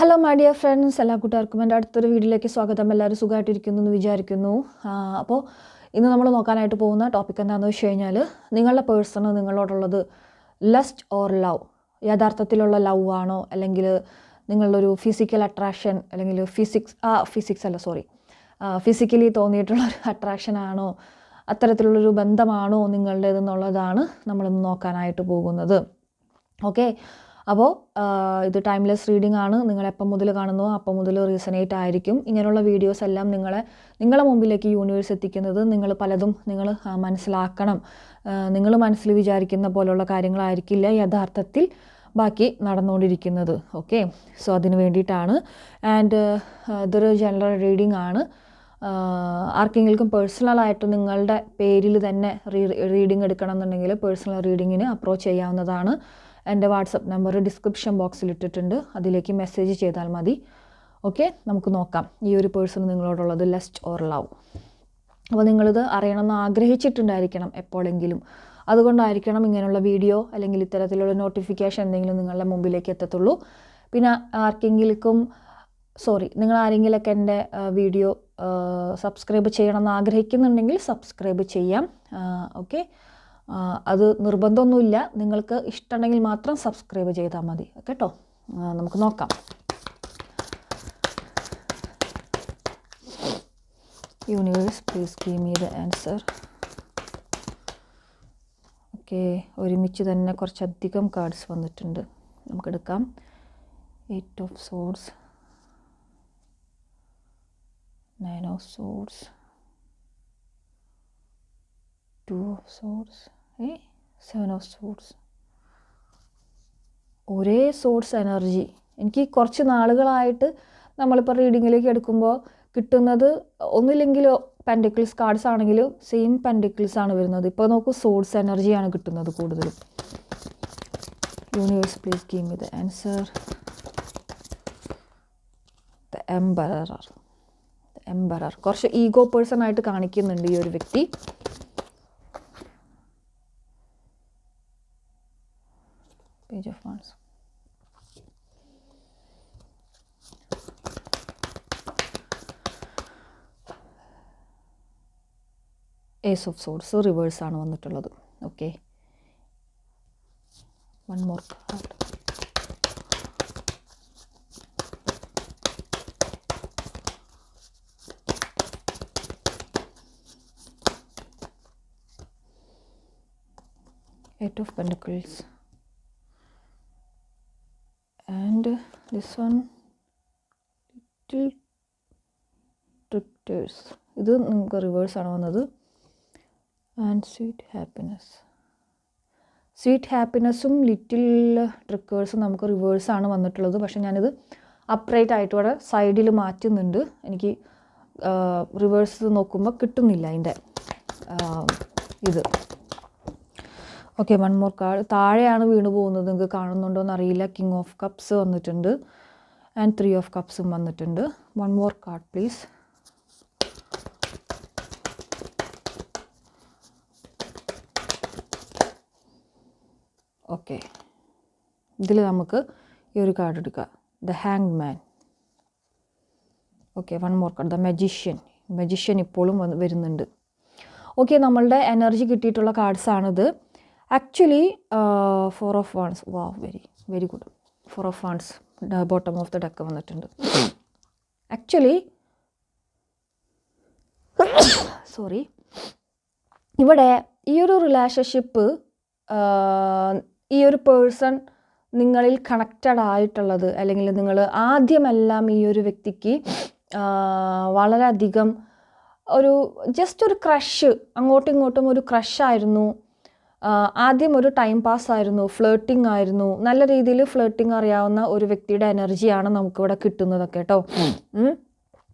Hello my dear friends എല്ലാ കൂട്ടുകാർക്കും എന്റെ അടുത്തൊരു വീഡിയോയിലേക്ക് സ്വാഗതം. എല്ലാവരും സുഖമായിട്ടിരിക്കുന്നു എന്ന് വിചാരിക്കുന്നു. അപ്പോൾ ഇന്ന് നമ്മൾ നോക്കാനായിട്ട് പോകുന്ന ടോപ്പിക് എന്താണെന്ന് വെച്ച് കഴിഞ്ഞാൽ നിങ്ങളുടെ പേഴ്സണ് നിങ്ങളോടുള്ളത് ലസ്റ്റ് ഓർ ലവ് യഥാർത്ഥത്തിലുള്ള ലവ് ആണോ? അല്ലെങ്കിൽ നിങ്ങളുടെ ഒരു ഫിസിക്കൽ അട്രാക്ഷൻ അല്ലെങ്കിൽ ഫിസിക്സ് ആ ഫിസിക്സ് അല്ല സോറി ഫിസിക്കലി തോന്നിയിട്ടുള്ള ഒരു അട്രാക്ഷൻ ആണോ? അത്തരത്തിലുള്ളൊരു ബന്ധമാണോ നിങ്ങളുടേതെന്നുള്ളതാണ് നമ്മളിന്ന് നോക്കാനായിട്ട് പോകുന്നത്. ഓക്കെ അപ്പോൾ ഇത് ടൈംലെസ് റീഡിംഗ് ആണ്. നിങ്ങൾ എപ്പം മുതൽ കാണുന്നോ അപ്പം മുതൽ റീസണേറ്റ് ആയിരിക്കും. ഇങ്ങനെയുള്ള വീഡിയോസ് എല്ലാം നിങ്ങളെ നിങ്ങളുടെ മുമ്പിലേക്ക് യൂണിവേഴ്സ് എത്തിക്കുന്നത് നിങ്ങൾ പലതും നിങ്ങൾ മനസ്സിലാക്കണം. നിങ്ങൾ മനസ്സിൽ വിചാരിക്കുന്ന പോലുള്ള കാര്യങ്ങളായിരിക്കില്ല യഥാർത്ഥത്തിൽ ബാക്കി നടന്നുകൊണ്ടിരിക്കുന്നത്. ഓക്കെ സോ അതിന് വേണ്ടിയിട്ടാണ്. ആൻഡ് ഇതൊരു ജനറൽ റീഡിംഗ് ആണ്. ആർക്കെങ്കിലും പേഴ്സണലായിട്ട് നിങ്ങളുടെ പേരിൽ തന്നെ റീ റീഡിംഗ് എടുക്കണം എന്നുണ്ടെങ്കിൽ പേഴ്സണൽ റീഡിങ്ങിന് അപ്രോച്ച് ചെയ്യാവുന്നതാണ്. എന്റെ വാട്സപ്പ് നമ്പർ ഡിസ്ക്രിപ്ഷൻ ബോക്സിൽ ഇട്ടിട്ടുണ്ട്. അതിലേക്ക് മെസ്സേജ് ചെയ്താൽ മതി. ഓക്കെ നമുക്ക് നോക്കാം. ഈ ഒരു പേഴ്സൺ നിങ്ങളോടുള്ളത് ലെസ്റ്റ് ഓർ ലവ് അപ്പോൾ നിങ്ങളിത് അറിയണമെന്ന് ആഗ്രഹിച്ചിട്ടുണ്ടായിരിക്കണം എപ്പോഴെങ്കിലും. അതുകൊണ്ടായിരിക്കണം ഇങ്ങനെയുള്ള വീഡിയോ അല്ലെങ്കിൽ ഇത്തരത്തിലുള്ള നോട്ടിഫിക്കേഷൻ എന്തെങ്കിലും നിങ്ങളുടെ മുമ്പിലേക്ക് എത്തത്തുള്ളൂ. പിന്നെ ആർക്കെങ്കിലും സോറി നിങ്ങൾ ആരെങ്കിലുമൊക്കെ എന്റെ വീഡിയോ സബ്സ്ക്രൈബ് ചെയ്യണമെന്ന് ആഗ്രഹിക്കുന്നുണ്ടെങ്കിൽ സബ്സ്ക്രൈബ് ചെയ്യാം. ഓക്കെ. അത് നിർബന്ധമൊന്നുമില്ല. നിങ്ങൾക്ക് ഇഷ്ടമുണ്ടെങ്കിൽ മാത്രം സബ്സ്ക്രൈബ് ചെയ്താൽ മതി. കേട്ടോ? നമുക്ക് നോക്കാം. Universe please give me the answer okay ഒരുമിച്ച് തന്നെ കുറച്ചധികം കാർഡ്സ് വന്നിട്ടുണ്ട്. നമുക്കെടുക്കാം eight of swords nine of swords two of swords ഏ? സെവൻ ഓഫ് സോഡ്സ് ഒരേ സോഴ്സ് എനർജി എനിക്ക് കുറച്ച് നാളുകളായിട്ട് നമ്മളിപ്പോൾ റീഡിങ്ങിലേക്ക് എടുക്കുമ്പോൾ കിട്ടുന്നത് ഒന്നില്ലെങ്കിൽ പെൻഡിക്കിൾസ് കാർഡ്സ് ആണെങ്കിലും സെയിം പെൻഡിക്കിൾസ് ആണ് വരുന്നത്. ഇപ്പോൾ നോക്കൂ സോഴ്സ് എനർജിയാണ് കിട്ടുന്നത് കൂടുതലും. Universe please me the answer the emperor emperor കുറച്ച് ഈഗോ പേഴ്സൺ ആയിട്ട് കാണിക്കുന്നുണ്ട് ഈ ഒരു വ്യക്തി. Page of wands ace of swords റിവേഴ്സാണ് വന്നിട്ടുള്ളത്. Okay one more card eight of pentacles. And this one. Little tricksters ഇത് നിങ്ങൾക്ക് റിവേഴ്സ് ആണ് വന്നത്. ആൻഡ് സ്വീറ്റ് ഹാപ്പിനെസ് സ്വീറ്റ് ഹാപ്പിനെസ്സും ലിറ്റിൽ ട്രിക്കേഴ്സും നമുക്ക് റിവേഴ്സ് ആണ് വന്നിട്ടുള്ളത്. പക്ഷേ ഞാനിത് അപ്രൈറ്റ് ആയിട്ട് ഇവിടെ സൈഡിൽ മാറ്റുന്നുണ്ട്. എനിക്ക് റിവേഴ്സ് നോക്കുമ്പോൾ കിട്ടുന്നില്ല അതിന്റെ ഇത്. ഓക്കെ വൺ മോർ കാർഡ് താഴെയാണ് വീണ് പോകുന്നത്. നിങ്ങൾക്ക് കാണുന്നുണ്ടോ എന്ന് അറിയില്ല കിങ് ഓഫ് കപ്സ് വന്നിട്ടുണ്ട് ആൻഡ് ത്രീ ഓഫ് കപ്സും വന്നിട്ടുണ്ട്. One more card please okay ഇതിൽ നമുക്ക് ഈ ഒരു കാർഡ് എടുക്കാം. ദ ഹാങ് മാൻ okay one more card the magician magician ഇപ്പോഴും വരുന്നുണ്ട്. ഓക്കെ നമ്മളുടെ എനർജി കിട്ടിയിട്ടുള്ള കാർഡ്സാണിത് ആക്ച്വലി ഫോർ ഓഫ് വൺസ് വാ very very good four of wands bottom of the deck വന്നിട്ടുണ്ട്. ആക്ച്വലി സോറി ഇവിടെ ഈ ഒരു റിലേഷൻഷിപ്പ് ഈ ഒരു പേഴ്സൺ നിങ്ങളിൽ കണക്റ്റഡ് ആയിട്ടുള്ളത് അല്ലെങ്കിൽ നിങ്ങൾ ആദ്യമെല്ലാം ഈ ഒരു വ്യക്തിക്ക് ആ, വളരെയധികം ഒരു ജസ്റ്റ് ഒരു ക്രഷ് അങ്ങോട്ടും ഇങ്ങോട്ടും ഒരു ക്രഷായിരുന്നു ആദ്യം ഒരു ടൈം പാസ് ആയിരുന്നു ഫ്ലേട്ടിംഗ് ആയിരുന്നു. നല്ല രീതിയിൽ ഫ്ലേട്ടിംഗ് അറിയാവുന്ന ഒരു വ്യക്തിയുടെ എനർജിയാണ് നമുക്കിവിടെ കിട്ടുന്നതൊക്കെ കേട്ടോ.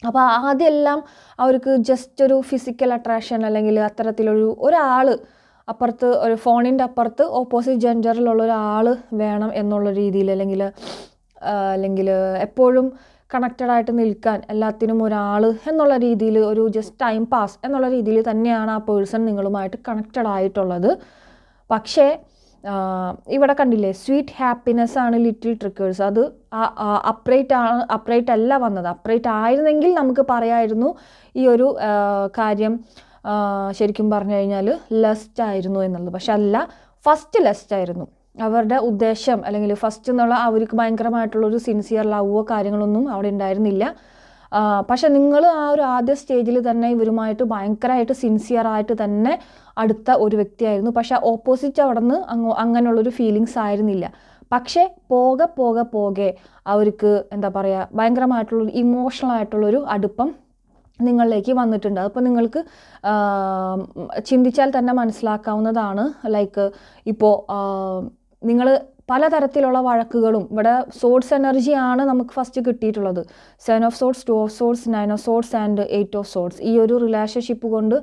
അപ്പോൾ ആദ്യമെല്ലാം അവർക്ക് ജസ്റ്റ് ഒരു ഫിസിക്കൽ അട്രാക്ഷൻ അല്ലെങ്കിൽ അത്തരത്തിലൊരു ഒരാൾ അപ്പുറത്ത് ഒരു ഫോണിന്റെ അപ്പുറത്ത് ഓപ്പോസിറ്റ് ജെൻഡറിലുള്ള ഒരാൾ വേണം എന്നുള്ള രീതിയിൽ അല്ലെങ്കിൽ അല്ലെങ്കിൽ എപ്പോഴും കണക്റ്റഡ് ആയിട്ട് നിൽക്കാൻ എല്ലാത്തിനും ഒരാൾ എന്നുള്ള രീതിയിൽ ഒരു ജസ്റ്റ് ടൈം പാസ് എന്നുള്ള രീതിയിൽ തന്നെയാണ് ആ പേഴ്സൺ നിങ്ങളുമായിട്ട് കണക്റ്റഡ് ആയിട്ടുള്ളത്. പക്ഷേ ഇവിടെ കണ്ടില്ലേ സ്വീറ്റ് ഹാപ്പിനെസ് ആണ് ലിറ്റിൽ ട്രിക്കേഴ്സ് അത് അപ്രൈറ്റ് ആണ് അപ്രൈറ്റ് അല്ല വന്നത്. അപ്രൈറ്റ് ആയിരുന്നെങ്കിൽ നമുക്ക് പറയായിരുന്നു ഈ ഒരു കാര്യം ശരിക്കും പറഞ്ഞു കഴിഞ്ഞാൽ ലെസ്റ്റ് ആയിരുന്നു എന്നുള്ളത്. പക്ഷെ അല്ല ഫസ്റ്റ് ലെസ്റ്റ് ആയിരുന്നു. അവരുടെ ഉദ്ദേശം അല്ലെങ്കിൽ ഫസ്റ്റ് എന്നുള്ള അവർക്ക് ഭയങ്കരമായിട്ടുള്ളൊരു സിൻസിയർ ലവോ കാര്യങ്ങളൊന്നും അവിടെ ഉണ്ടായിരുന്നില്ല. പക്ഷെ നിങ്ങൾ ആ ഒരു ആദ്യ സ്റ്റേജിൽ തന്നെ ഇവരുമായിട്ട് ഭയങ്കരമായിട്ട് സിൻസിയർ ആയിട്ട് തന്നെ അടുത്ത ഒരു വ്യക്തിയായിരുന്നു. പക്ഷെ ഓപ്പോസിറ്റ് അവിടെ നിന്ന് അങ്ങോ അങ്ങനെയുള്ളൊരു ഫീലിങ്സ് ആയിരുന്നില്ല. പക്ഷേ പോകെ പോകെ പോകെ അവർക്ക് എന്താ പറയുക ഭയങ്കരമായിട്ടുള്ളൊരു ഇമോഷണൽ ആയിട്ടുള്ളൊരു അടുപ്പം നിങ്ങളിലേക്ക് വന്നിട്ടുണ്ട്. അതിപ്പോൾ നിങ്ങൾക്ക് ചിന്തിച്ചാൽ തന്നെ മനസ്സിലാക്കാവുന്നതാണ്. ലൈക്ക് ഇപ്പോൾ നിങ്ങൾ പലതരത്തിലുള്ള വഴക്കുകളും. ഇവിടെ സോഡ്സ് എനർജിയാണ് നമുക്ക് ഫസ്റ്റ് കിട്ടിയിട്ടുള്ളത്. Seven of swords two of swords nine of swords and eight of swords ഈ ഒരു റിലേഷൻഷിപ്പ് കൊണ്ട്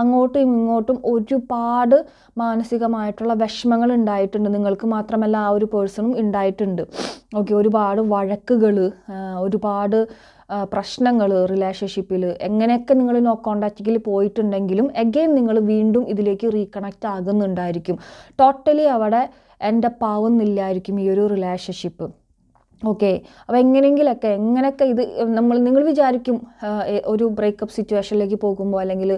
അങ്ങോട്ടും ഇങ്ങോട്ടും ഒരുപാട് മാനസികമായിട്ടുള്ള വിഷമങ്ങൾ ഉണ്ടായിട്ടുണ്ട്. നിങ്ങൾക്ക് മാത്രമല്ല ആ ഒരു പേഴ്സണും ഉണ്ടായിട്ടുണ്ട്. ഓക്കെ ഒരുപാട് വഴക്കുകൾ ഒരുപാട് പ്രശ്നങ്ങൾ റിലേഷൻഷിപ്പിൽ എങ്ങനെയൊക്കെ നിങ്ങൾ നോ കോണ്ടാക്റ്റിൽ പോയിട്ടുണ്ടെങ്കിലും എഗെയിൻ നിങ്ങൾ വീണ്ടും ഇതിലേക്ക് റീകണക്റ്റ് ആകുന്നുണ്ടായിരിക്കും. ടോട്ടലി അവിടെ എന്റെ പാവുന്നില്ലായിരിക്കും ഈ ഒരു റിലേഷൻഷിപ്പ് ഓക്കെ. അപ്പോൾ എങ്ങനെയെങ്കിലൊക്കെ എങ്ങനെയൊക്കെ ഇത് നമ്മൾ നിങ്ങൾ വിചാരിക്കും ഒരു ബ്രേക്കപ്പ് സിറ്റുവേഷനിലേക്ക് പോകുമ്പോൾ അല്ലെങ്കിൽ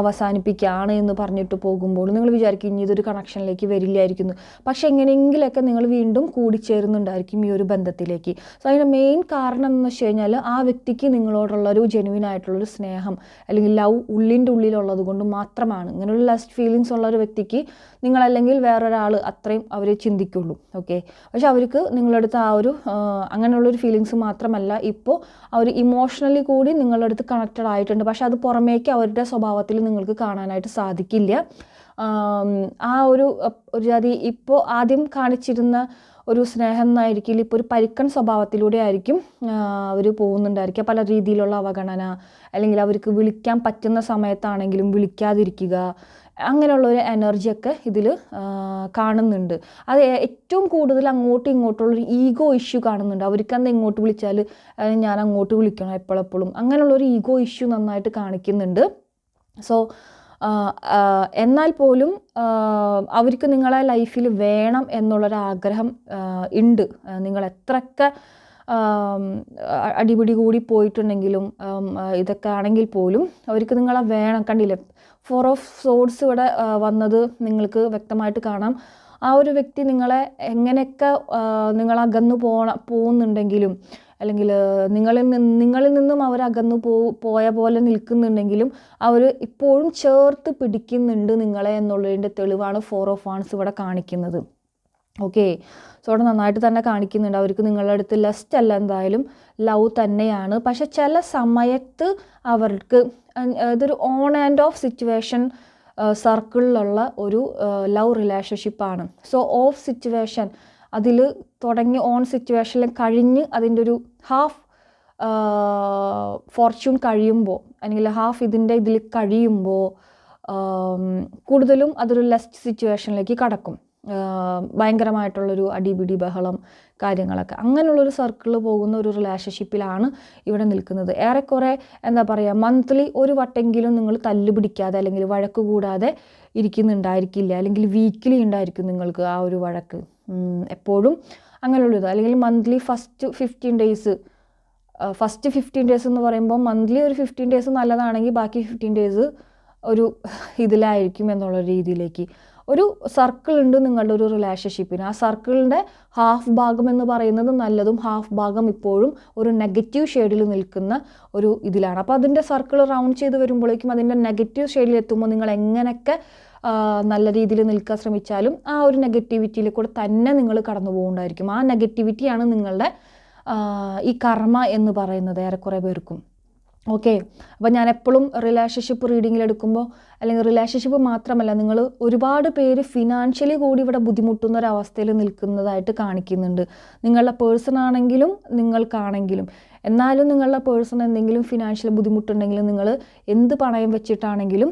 അവസാനിപ്പിക്കുകയാണ് എന്ന് പറഞ്ഞിട്ട് പോകുമ്പോൾ നിങ്ങൾ വിചാരിക്കും ഇനി ഇതൊരു കണക്ഷനിലേക്ക് വരില്ലായിരിക്കുന്നു. പക്ഷേ എങ്ങനെയെങ്കിലൊക്കെ നിങ്ങൾ വീണ്ടും കൂടിച്ചേരുന്നുണ്ടായിരിക്കും ഈ ഒരു ബന്ധത്തിലേക്ക്. സോ അതിന്റെ മെയിൻ കാരണം എന്ന് വെച്ച് കഴിഞ്ഞാൽ ആ വ്യക്തിക്ക് നിങ്ങളോടുള്ള ഒരു ജെനുവിൻ ആയിട്ടുള്ളൊരു സ്നേഹം അല്ലെങ്കിൽ ലവ് ഉള്ളിന്റെ ഉള്ളിലുള്ളത് കൊണ്ട് മാത്രമാണ്. ഇങ്ങനെയുള്ള ലസ്റ്റ് ഫീലിങ്സ് ഉള്ള ഒരു വ്യക്തിക്ക് നിങ്ങളല്ലെങ്കിൽ വേറൊരാൾ അത്രയും അവരെ ചിന്തിക്കുള്ളൂ. ഓക്കെ. പക്ഷെ അവർക്ക് നിങ്ങളടുത്ത് ആ ഒരു അങ്ങനെയുള്ളൊരു ഫീലിങ്സ് മാത്രമല്ല ഇപ്പോൾ അവർ ഇമോഷണലി കൂടി നിങ്ങളുടെ അടുത്ത് കണക്റ്റഡ് ആയിട്ടുണ്ട്. പക്ഷെ അത് പുറമേക്ക് അവരുടെ സ്വഭാവത്തിൽ നിങ്ങൾക്ക് കാണാനായിട്ട് സാധിക്കില്ല. ആ ഒരു ഒരു ജാതി ഇപ്പോൾ ആദ്യം കാണിച്ചിരുന്ന ഒരു സ്നേഹം എന്നായിരിക്കില്ല ഇപ്പോൾ ഒരു പരുക്കൻ സ്വഭാവത്തിലൂടെ ആയിരിക്കും അവർ പോകുന്നുണ്ടായിരിക്കുക. പല രീതിയിലുള്ള അവഗണന അല്ലെങ്കിൽ അവർക്ക് വിളിക്കാൻ പറ്റുന്ന സമയത്താണെങ്കിലും വിളിക്കാതിരിക്കുക അങ്ങനെയുള്ള ഒരു എനർജിയൊക്കെ ഇതിൽ കാണുന്നുണ്ട്. അത് ഏറ്റവും കൂടുതൽ അങ്ങോട്ടും ഇങ്ങോട്ടുള്ളൊരു ഈഗോ ഇഷ്യൂ കാണുന്നുണ്ട്. അവർക്ക് അന്ന് ഇങ്ങോട്ട് വിളിച്ചാൽ ഞാൻ അങ്ങോട്ട് വിളിക്കണം എപ്പോഴെപ്പോഴും അങ്ങനെയുള്ളൊരു ഈഗോ ഇഷ്യൂ നന്നായിട്ട് കാണിക്കുന്നുണ്ട്. സോ എന്നാൽ പോലും അവർക്ക് നിങ്ങളെ ലൈഫിൽ വേണം എന്നുള്ളൊരാഗ്രഹം ഉണ്ട്. നിങ്ങൾ എത്രയൊക്കെ അടിപിടി കൂടി പോയിട്ടുണ്ടെങ്കിലും ഇതൊക്കെ ആണെങ്കിൽ പോലും അവർക്ക് നിങ്ങളെ വേണം. കണ്ടില്ലേ? ഫോർ ഓഫ് സോഡ്സ് ഇവിടെ വന്നത് നിങ്ങൾക്ക് വ്യക്തമായിട്ട് കാണാം. ആ ഒരു വ്യക്തി നിങ്ങളെ എങ്ങനെയൊക്കെ നിങ്ങൾ അകന്നു പോണ പോകുന്നുണ്ടെങ്കിലും അല്ലെങ്കിൽ നിങ്ങളിൽ നിന്ന് നിങ്ങളിൽ നിന്നും അവർ അകന്നു പോ പോയ പോലെ നിൽക്കുന്നുണ്ടെങ്കിലും അവർ ഇപ്പോഴും ചേർത്ത് പിടിക്കുന്നുണ്ട് നിങ്ങളെ എന്നുള്ളതിന്റെ തെളിവാണ് ഫോർ ഓഫ് വാൺസ് ഇവിടെ കാണിക്കുന്നത്. ഓക്കെ? സോ അവിടെ നന്നായിട്ട് തന്നെ കാണിക്കുന്നുണ്ട്. അവർക്ക് നിങ്ങളുടെ അടുത്ത് ലസ്റ്റ് അല്ല എന്തായാലും ലവ് തന്നെയാണ്. പക്ഷെ ചില സമയത്ത് അവർക്ക് ഇതൊരു ഓൺ ആൻഡ് ഓഫ് സിറ്റുവേഷൻ സർക്കിളിലുള്ള ഒരു ലവ് റിലേഷൻഷിപ്പാണ് സോ ഓഫ് സിറ്റുവേഷൻ അതിൽ തുടങ്ങി ഓൺ സിറ്റുവേഷനിൽ കഴിഞ്ഞ് അതിന്റെ ഒരു ഹാഫ് ഫോർച്യൂൺ കഴിയുമ്പോൾ അല്ലെങ്കിൽ ഹാഫ് ഇതിന്റെ ഇതിൽ കഴിയുമ്പോൾ കൂടുതലും അതൊരു ലെസ്റ്റ് സിറ്റുവേഷനിലേക്ക് കടക്കും. ഭയങ്കരമായിട്ടുള്ളൊരു അടിപിടി ബഹളം കാര്യങ്ങളൊക്കെ. അങ്ങനെയുള്ളൊരു സർക്കിളിൽ പോകുന്ന ഒരു റിലേഷൻഷിപ്പിലാണ് ഇവിടെ നിൽക്കുന്നത്. ഏറെക്കുറെ എന്താ പറയുക മന്ത്ലി ഒരു വട്ടെങ്കിലും നിങ്ങൾ തല്ല് പിടിക്കാതെ അല്ലെങ്കിൽ വഴക്ക് കൂടാതെ ഇരിക്കുന്നുണ്ടായിരിക്കില്ല. അല്ലെങ്കിൽ വീക്കിലി ഉണ്ടായിരിക്കും നിങ്ങൾക്ക് ആ ഒരു വഴക്ക്. എപ്പോഴും അങ്ങനെയുള്ളത് അല്ലെങ്കിൽ monthly first fifteen days first fifteen days എന്ന് പറയുമ്പോൾ മന്ത്ലി ഒരു ഫിഫ്റ്റീൻ ഡേയ്സ് നല്ലതാണെങ്കിൽ ബാക്കി ഫിഫ്റ്റീൻ ഡേയ്സ് ഒരു ഇതിലായിരിക്കും എന്നുള്ള രീതിയിലേക്ക്. ഒരു സർക്കിൾ ഉണ്ട് നിങ്ങളുടെ ഒരു റിലേഷൻഷിപ്പിന് ആ സർക്കിളിന്റെ ഹാഫ് ഭാഗം എന്ന് പറയുന്നത് നല്ലതും ഹാഫ് ഭാഗം ഇപ്പോഴും ഒരു നെഗറ്റീവ് ഷെയ്ഡിൽ നിൽക്കുന്ന ഒരു ഇതിലാണ്. അപ്പോൾ അതിന്റെ സർക്കിൾ റൗണ്ട് ചെയ്ത് വരുമ്പോഴേക്കും അതിന്റെ നെഗറ്റീവ് ഷെയ്ഡിൽ എത്തുമ്പോൾ നിങ്ങൾ എങ്ങനെയൊക്കെ നല്ല രീതിയിൽ നിൽക്കാൻ ശ്രമിച്ചാലും ആ ഒരു നെഗറ്റിവിറ്റിയിൽ കൂടെ തന്നെ നിങ്ങൾ കടന്നു പോകുന്നുണ്ടായിരിക്കും ആ നെഗറ്റിവിറ്റിയാണ് നിങ്ങളുടെ ഈ കർമ്മ എന്ന് പറയുന്നത് ഏറെക്കുറെ പേർക്കും. ഓക്കെ. അപ്പോൾ ഞാൻ എപ്പോഴും റിലേഷൻഷിപ്പ് റീഡിങ്ങിൽ എടുക്കുമ്പോൾ അല്ലെങ്കിൽ റിലേഷൻഷിപ്പ് മാത്രമല്ല നിങ്ങൾ ഒരുപാട് പേര് ഫിനാൻഷ്യലി കൂടി ഇവിടെ ബുദ്ധിമുട്ടുന്ന ഒരു അവസ്ഥയിൽ നിൽക്കുന്നതായിട്ട് കാണിക്കുന്നുണ്ട്. നിങ്ങളുടെ പേഴ്സൺ ആണെങ്കിലും നിങ്ങൾക്കാണെങ്കിലും. എന്നാലും നിങ്ങളുടെ പേഴ്സൺ എന്തെങ്കിലും ഫിനാൻഷ്യൽ ബുദ്ധിമുട്ടുണ്ടെങ്കിലും നിങ്ങൾ എന്ത് പണയം വെച്ചിട്ടാണെങ്കിലും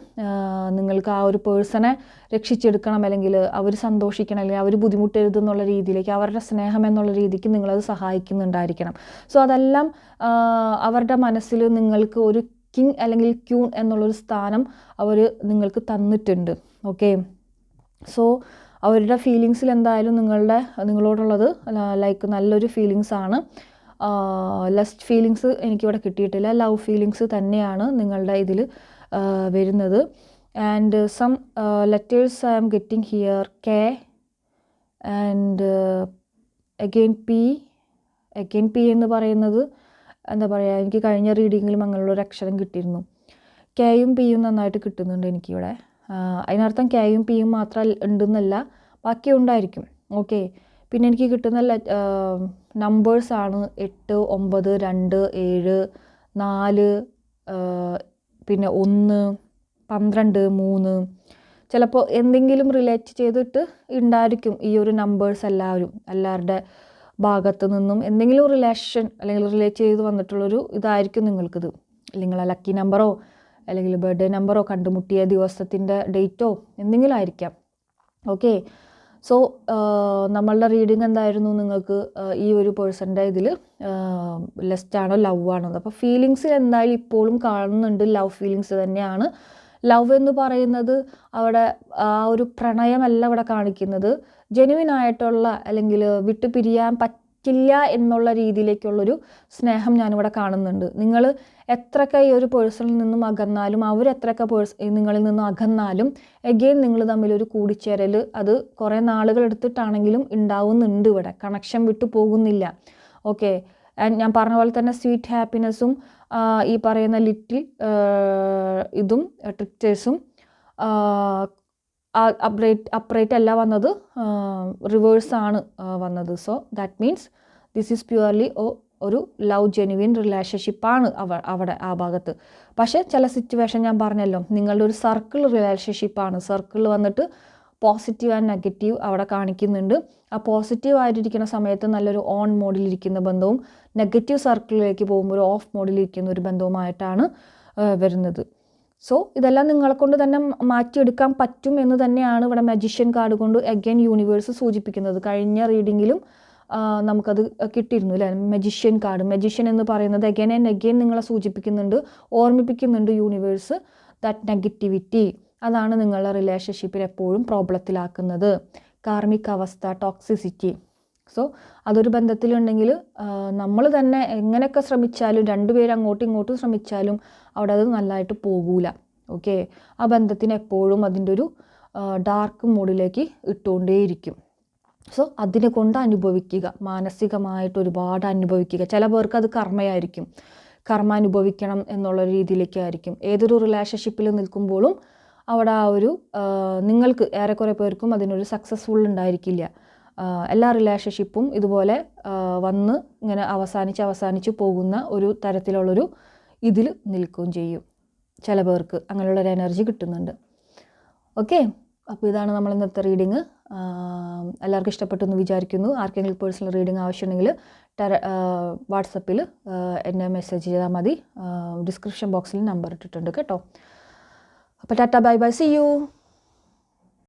നിങ്ങൾക്ക് ആ ഒരു പേഴ്സണെ രക്ഷിച്ചെടുക്കണം അല്ലെങ്കിൽ അവർ സന്തോഷിക്കണം അല്ലെങ്കിൽ അവർ ബുദ്ധിമുട്ടരുത് എന്നുള്ള രീതിയിലേക്ക് അവരുടെ സ്നേഹം എന്നുള്ള രീതിക്ക് നിങ്ങളത് സഹായിക്കുന്നുണ്ടായിരിക്കണം. സോ അതെല്ലാം അവരുടെ മനസ്സിൽ നിങ്ങൾക്ക് ഒരു കിങ് അല്ലെങ്കിൽ ക്യൂൺ എന്നുള്ളൊരു സ്ഥാനം അവർ നിങ്ങൾക്ക് തന്നിട്ടുണ്ട്. ഓക്കെ സോ അവരുടെ ഫീലിങ്സിൽ എന്തായാലും നിങ്ങളുടെ നിങ്ങളോടുള്ളത് ലൈക്ക് നല്ലൊരു ഫീലിങ്സ് ആണ്. ലസ്റ്റ് ഫീലിങ്സ് എനിക്കിവിടെ കിട്ടിയിട്ടില്ല. ലവ് ഫീലിങ്സ് തന്നെയാണ് നിങ്ങളുടെ ഇതിൽ വരുന്നത്. And some letters I am getting here K and again P again P എന്ന് പറയുന്നത് എന്താ പറയുക എനിക്ക് കഴിഞ്ഞ റീഡിങ്ങിലും അങ്ങനെയുള്ള ഒരു അക്ഷരം കിട്ടിയിരുന്നു. കെയും പിയും നന്നായിട്ട് കിട്ടുന്നുണ്ട് എനിക്കിവിടെ. അതിനർത്ഥം കെയും പിയും മാത്രം ഉണ്ടെന്നല്ല ബാക്കി ഉണ്ടായിരിക്കും ഓക്കെ പിന്നെ എനിക്ക് കിട്ടുന്ന നമ്പേഴ്സാണ് എട്ട് ഒമ്പത് രണ്ട് ഏഴ് നാല് പിന്നെ ഒന്ന് പന്ത്രണ്ട് മൂന്ന്. ചിലപ്പോൾ എന്തെങ്കിലും റിലേറ്റ് ചെയ്തിട്ട് ഉണ്ടായിരിക്കും ഈ ഒരു നമ്പേഴ്സ് എല്ലാവരും എല്ലാവരുടെ ഭാഗത്ത് നിന്നും എന്തെങ്കിലും റിലേഷൻ അല്ലെങ്കിൽ റിലേറ്റ് ചെയ്ത് വന്നിട്ടുള്ളൊരു ഇതായിരിക്കും നിങ്ങൾക്കിത്. അല്ലെങ്കിൽ നിങ്ങളെ ലക്കി നമ്പറോ അല്ലെങ്കിൽ ബർത്ത്ഡേ നമ്പറോ കണ്ടുമുട്ടിയ ദിവസത്തിന്റെ ഡേറ്റോ എന്തെങ്കിലും ആയിരിക്കാം. ഓക്കെ സോ നമ്മളുടെ റീഡിങ് എന്തായിരുന്നു നിങ്ങൾക്ക് ഈ ഒരു പേഴ്സന്റെ ഇതിൽ ലെസ്റ്റ് ആണോ ലവ് ആണോ. അപ്പോൾ ഫീലിങ്സ് എന്തായാലും ഇപ്പോഴും കാണുന്നുണ്ട്. ലവ് ഫീലിങ്സ് തന്നെയാണ്. ലവ് എന്ന് പറയുന്നത് അവിടെ ആ ഒരു പ്രണയമല്ല അവിടെ കാണിക്കുന്നത്. ജെനുവിൻ ആയിട്ടുള്ള അല്ലെങ്കിൽ വിട്ടു പിരിയാൻ പറ്റില്ല എന്നുള്ള രീതിയിലേക്കുള്ളൊരു സ്നേഹം ഞാനിവിടെ കാണുന്നുണ്ട്. നിങ്ങൾ എത്രയൊക്കെ ഈ ഒരു പേഴ്സണിൽ നിന്നും അകന്നാലും അവരെത്രയൊക്കെ പേഴ്സ് നിങ്ങളിൽ നിന്നും അകന്നാലും എഗെയിൻ നിങ്ങൾ തമ്മിലൊരു കൂടിച്ചേരൽ അത് കുറേ നാളുകൾ എടുത്തിട്ടാണെങ്കിലും ഉണ്ടാവുന്നുണ്ട് ഇവിടെ. കണക്ഷൻ വിട്ടു പോകുന്നില്ല. ഓക്കെ ഞാൻ പറഞ്ഞ പോലെ തന്നെ സ്വീറ്റ് ഹാപ്പിനെസ്സും ഈ പറയുന്ന ലിറ്റിൽ ഇതും ട്രിക്റ്റേഴ്സും അപ്രേറ്റ് അപ്രേറ്റ് അല്ല വന്നത്. റിവേഴ്സാണ് വന്നത്. So that means this is purely ഓ ഒരു ലവ് ജെനുവിൻ റിലേഷൻഷിപ്പാണ് അവ അവിടെ ആ ഭാഗത്ത്. പക്ഷേ ചില സിറ്റുവേഷൻ ഞാൻ പറഞ്ഞല്ലോ. നിങ്ങളുടെ ഒരു സർക്കിൾ റിലേഷൻഷിപ്പാണ് സർക്കിൾ വന്നിട്ട് പോസിറ്റീവ് ആൻഡ് നെഗറ്റീവ് അവിടെ കാണിക്കുന്നുണ്ട്. ആ പോസിറ്റീവ് ആയിട്ടിരിക്കുന്ന സമയത്ത് നല്ലൊരു ഓൺ മോഡിലിരിക്കുന്ന ബന്ധവും നെഗറ്റീവ് സർക്കിളിലേക്ക് പോകുമ്പോൾ ഒരു ഓഫ് മോഡിലിരിക്കുന്ന ഒരു ബന്ധവുമായിട്ടാണ് വരുന്നത്. സോ ഇതെല്ലാം നിങ്ങളെ കൊണ്ട് തന്നെ മാറ്റിയെടുക്കാൻ പറ്റും എന്ന് തന്നെയാണ് ഇവിടെ മജീഷ്യൻ കാർഡ് കൊണ്ട് അഗൈൻ യൂണിവേഴ്സ് സൂചിപ്പിക്കുന്നത്. കഴിഞ്ഞ റീഡിങ്ങിലും നമുക്കത് കിട്ടിയിരുന്നു അല്ലേ മജിഷ്യൻ കാർഡ് മജിഷ്യൻ എന്ന് പറയുന്നത് അഗൈൻ ആൻഡ് അഗൈൻ നിങ്ങളെ സൂചിപ്പിക്കുന്നുണ്ട് ഓർമ്മിപ്പിക്കുന്നുണ്ട് യൂണിവേഴ്സ് ദാറ്റ് നെഗറ്റിവിറ്റി അതാണ് നിങ്ങളുടെ റിലേഷൻഷിപ്പിൽ എപ്പോഴും പ്രോബ്ലത്തിലാക്കുന്നത് കാർമിക് അവസ്ഥ ടോക്സിസിറ്റി സോ അതൊരു ബന്ധത്തിലുണ്ടെങ്കിൽ നമ്മൾ തന്നെ എങ്ങനെയൊക്കെ ശ്രമിച്ചാലും രണ്ടുപേരും അങ്ങോട്ടും ഇങ്ങോട്ടും ശ്രമിച്ചാലും അവിടെ അത് നല്ലതായിട്ട് പോകൂല. ഓക്കെ? ആ ബന്ധത്തിന് എപ്പോഴും അതിന്റെ ഒരു ഡാർക്ക് മൂഡിലേക്ക് ഇട്ടുകൊണ്ടേയിരിക്കും. സോ അതിനെ കൊണ്ട് അനുഭവിക്കുക. മാനസികമായിട്ട് ഒരുപാട് അനുഭവിക്കുക. ചില പേർക്ക് അത് കർമ്മയായിരിക്കും. കർമ്മ അനുഭവിക്കണം എന്നുള്ള രീതിയിലേക്കായിരിക്കും ഏതൊരു റിലേഷൻഷിപ്പിൽ നിൽക്കുമ്പോഴും അവിടെ ആ ഒരു നിങ്ങൾക്ക് ഏറെക്കുറെ പേർക്കും അതിനൊരു സക്സസ്ഫുൾ ഉണ്ടായിരിക്കില്ല. എല്ലാ റിലേഷൻഷിപ്പും ഇതുപോലെ വന്ന് ഇങ്ങനെ അവസാനിച്ച് അവസാനിച്ച് പോകുന്ന ഒരു തരത്തിലുള്ളൊരു ഇതിൽ നിൽക്കുകയും ചെയ്യും. ചില പേർക്ക് അങ്ങനെയുള്ളൊരു എനർജി കിട്ടുന്നുണ്ട്. ഓക്കെ അപ്പോൾ ഇതാണ് നമ്മൾ ഇന്നത്തെ റീഡിങ് എല്ലാവർക്കും ഇഷ്ടപ്പെട്ടു എന്ന് വിചാരിക്കുന്നു. ആർക്കെങ്കിലും പേഴ്സണൽ റീഡിങ് ആവശ്യമുണ്ടെങ്കിൽ ടെറ വാട്സപ്പിൽ എന്നെ മെസ്സേജ് ചെയ്താൽ മതി. ഡിസ്ക്രിപ്ഷൻ ബോക്സിൽ നമ്പർ ഇട്ടിട്ടുണ്ട് കേട്ടോ. അപ്പോൾ tata bye bye see you